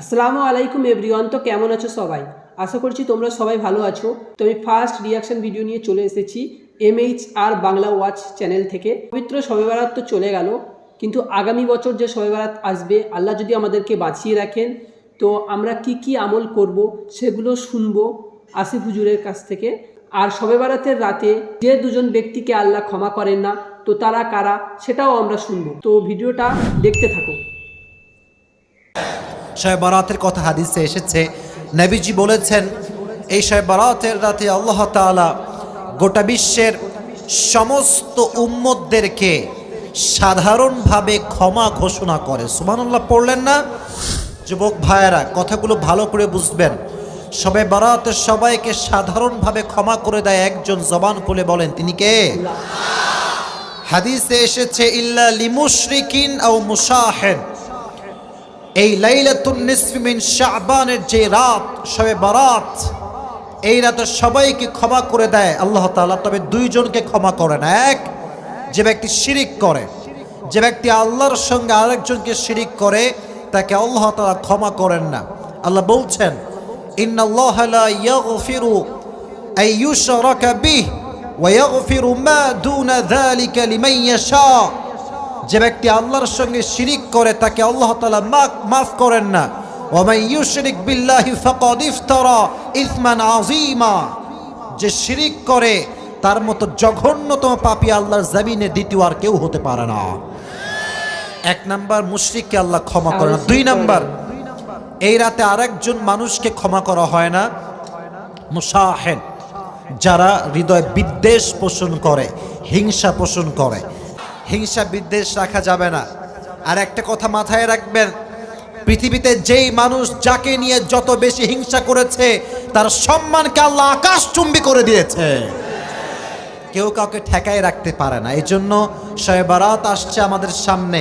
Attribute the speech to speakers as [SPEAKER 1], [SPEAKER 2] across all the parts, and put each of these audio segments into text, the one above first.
[SPEAKER 1] আসসালামু আলাইকুম এভরিওয়ান, তো কেমন আছো সবাই? আশা করছি তোমরা সবাই ভালো আছো। তো আমি ফার্স্ট রিয়াকশন ভিডিও নিয়ে চলে এসেছি MH R Bangla watch channel থেকে। পবিত্র শবে বারাত তো চলে গেল, কিন্তু আগামী বছর যে শবে বারাত আসবে, আল্লাহ যদি আমাদেরকে বাঁচিয়ে রাখেন, তো আমরা কি কি আমল করব সেগুলো শুনব আসিফ হুজুরের কাছ থেকে। আর শবে বারাতের রাতে যে দুজন ব্যক্তিকে আল্লাহ ক্ষমা করেন না, তো তারা কারা সেটাও আমরা শুনব। তো ভিডিওটা দেখতে থাকো।
[SPEAKER 2] শয়ে বরাতের কথা হাদিসে এসেছে। নবীজি বলেছেন, এই শয়ে বরাতের রাতে আল্লাহ তাআলা গোটা বিশ্বের সমস্ত উম্মতদেরকে সাধারণভাবে ক্ষমা ঘোষণা করে। সুবহানাল্লাহ, পড়লেন না? যুবক ভাইয়েরা, কথাগুলো ভালো করে বুঝবেন। সবে বরাতের সবাইকে সাধারণভাবে ক্ষমা করে দেয় একজন জবান খুলে বলেন, তিনি কে? হাদিসে এসেছে, ইল্লা লিমুশরিকিন আও মুসাহেন এই লাইলাতুন নিসফি মিন শাবানের যে রাত, শবে বারাত, এই রাতে সবাইকে ক্ষমা করে দেয়। আল্লাহ তাআলা তবে দুইজনকে ক্ষমা করেন। এক, যে ব্যক্তি শিরিক করে, যে ব্যক্তি আল্লাহর সঙ্গে আরেকজনকে শিরিক করে, তাকে আল্লাহ তাআলা ক্ষমা করেন না। আল্লাহ বলছেন, ইন্নাল্লাহা যে ব্যক্তি আল্লাহর সঙ্গে শিরিক করে, তাকে আল্লাহ তালা মাফ করেন না। ওমাই ইউশরিক বিল্লাহি ফাকাদ ইফতারা ইসমান আযীমা। যে শিরিক করে, তার মতো জঘন্যতম পাপী আল্লাহর জমিনে দ্বিতীয় আর কেউ হতে পারে না। এক নাম্বার, মুশরিককে আল্লাহ ক্ষমা করে না। দুই নাম্বার, এই রাতে আরেকজন মানুষকে ক্ষমা করা হয় না। মুসাহেন যারা হৃদয় বিদ্বেষ পোষণ করে, হিংসা পোষণ করে। হিংসা বিদ্বেষ রাখা যাবে না। আর একটা কথা মাথায় রাখবেন, পৃথিবীতে যেই মানুষ যাকে নিয়ে যত বেশি হিংসা করেছে, তার সম্মানকে আল্লাহ আকাশচুম্বী করে দিয়েছে। কেউ কাউকে ঠেকায় রাখতে পারে না। এই জন্য শয়ে বারাত আসছে আমাদের সামনে।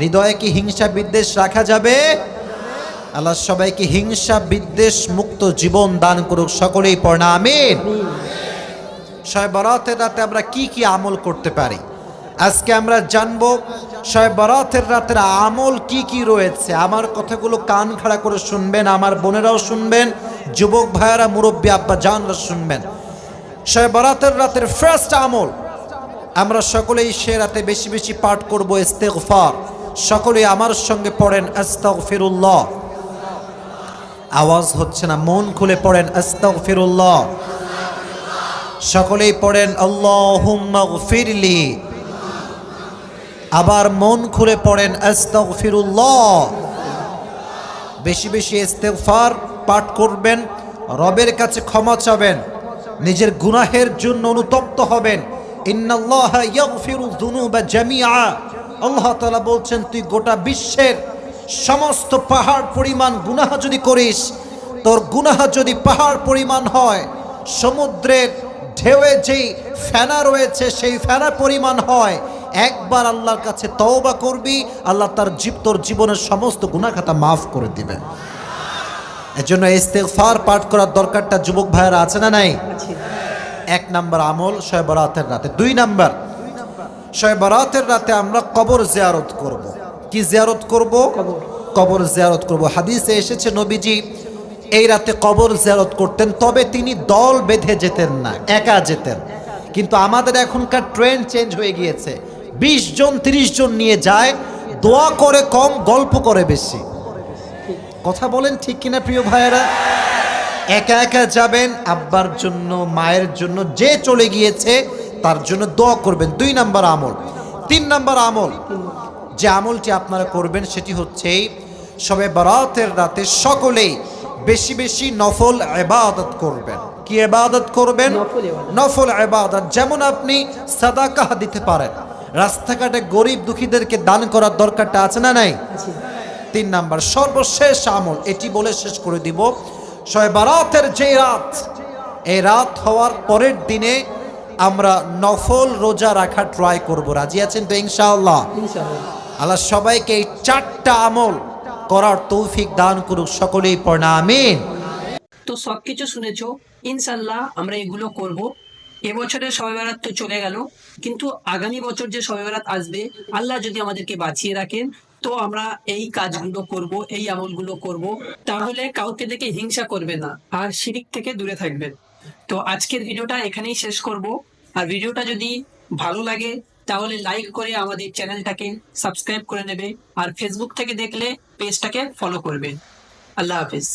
[SPEAKER 2] হৃদয়ে কি হিংসা বিদ্বেষ রাখা যাবে? আল্লাহ সবাইকে হিংসা বিদ্বেষ মুক্ত জীবন দান করুক, সকলেই পড়না আমিন। শয়ে বরাতের রাতে আমরা কি কি আমল করতে পারি? আজকে আমরা জানব শয়ে বরাতের রাতের আমল কি কি রয়েছে? আমার কথাগুলো কান খাড়া করে শুনবেন, আমার বোনেরাও শুনবেন, যুবক ভাইয়েরা, মুরব্বী আব্বা জানরা শুনবেন। শয়ে বরাতের রাতের ফার্স্ট আমল, আমরা সকলেই সে রাতে বেশি বেশি পাঠ করব ইস্তেগফার। সকলেই আমার সঙ্গে পড়েন আস্তাগফিরুল্লাহ। আওয়াজ হচ্ছে না, মন খুলে পড়েন আস্তাগফিরুল্লাহ। সকলেই পড়েন, আল্লাহুম্মা গফিরলি আবার মন খুলে পড়েন, আস্তাগফিরুল্লাহ। বেশি বেশি ইস্তেগফার পাঠ করবেন, রবের কাছে ক্ষমা চাবেন, নিজের গুনাহের জন্য অনুতপ্ত হবেন। আল্লাহ তাআলা বলছেন, তুই গোটা বিশ্বের সমস্ত পাহাড় পরিমাণ গুনাহ যদি করিস, তোর গুনাহ যদি পাহাড় পরিমাণ হয়, সমুদ্রের ঢেউয়ে যেই ফেনা রয়েছে, সেই ফেনা পরিমাণ হয় একবার আল্লাহর কাছে তওবা করবি, আল্লাহ তার জীব, তোর জীবনের সমস্ত গুনাখাতা মাফ করে দিবেন। এজন্য ইস্তেগফার পাঠ করার দরকারটা যুবক ভাইয়েরা আছে না নাই? এক নাম্বার আমল শয়ে বরাতের রাতে। দুই নাম্বার শয়ে বরাতের রাতে আমরা কবর জিয়ারত করব। কি জিয়ারত করব।
[SPEAKER 1] কবর
[SPEAKER 2] জিয়ারত করব। হাদিসে এসেছে নবীজি, এই রাতে কবর জিয়ারত করতেন, তবে তিনি দল বেঁধে যেতেন না, একা যেতেন। কিন্তু আমাদের এখনকার ট্রেন্ড চেঞ্জ হয়ে গিয়েছে। বিশ জন তিরিশ জন নিয়ে যায় দোয়া করে কম গল্প করে বেশি। কথা বলেন ঠিক কিনা প্রিয় ভাইয়েরা? একা একা যাবেন আব্বার জন্য মায়ের জন্য যে চলে গিয়েছে তার জন্য দোয়া করবেন। দুই নাম্বার আমল। তিন নাম্বার আমল। যে আমলটি আপনারা করবেন সেটি হচ্ছে সবে বরাতের রাতে সকলেই বেশি বেশি নফল এবাদত করবেন। কি এবাদত করবেন।
[SPEAKER 1] নফল
[SPEAKER 2] এবাদত যেমন আপনি সাদাকাহ দিতে পারেন। রাস্তাঘাটে গরিব দুঃখীদেরকে দান করার দরকারটা আছে না নাই? তিন নাম্বার সর্বশেষ আমল এটি বলে শেষ করে দিব। শয়ে বারাতের যে রাত এই রাত হওয়ার পরের দিনে আমরা নফল রোজা রাখা ট্রাই করব। রাজি আছেন তো ইনশাআল্লাহ?
[SPEAKER 1] ইনশাআল্লাহ।
[SPEAKER 2] আল্লাহ সবাইকে এই চারটা আমল করার তৌফিক দান করুক সকলেই পড়না আমিন।
[SPEAKER 1] তো সব কিছু শুনেছো ইনশাল্লাহ আমরা এগুলো করব। এবছরের শবে বারাত তো চলে গেল, কিন্তু আগামী বছর যে শবে বারাত আসবে, আল্লাহ যদি আমাদেরকে বাঁচিয়ে রাখেন, তো আমরা এই কাজগুলো করব, এই আমলগুলো করব। তাহলে কাউকে দেখে হিংসা করবে না, আর শিরিক থেকে দূরে থাকবেন। তো আজকের ভিডিওটা এখানেই শেষ করব। আর ভিডিওটা যদি ভালো লাগে, তাহলে লাইক করে আমাদের চ্যানেলটাকে সাবস্ক্রাইব করে নেবে, আর ফেসবুক থেকে দেখলে পেজটাকে ফলো করবে আল্লাহ হাফিজ।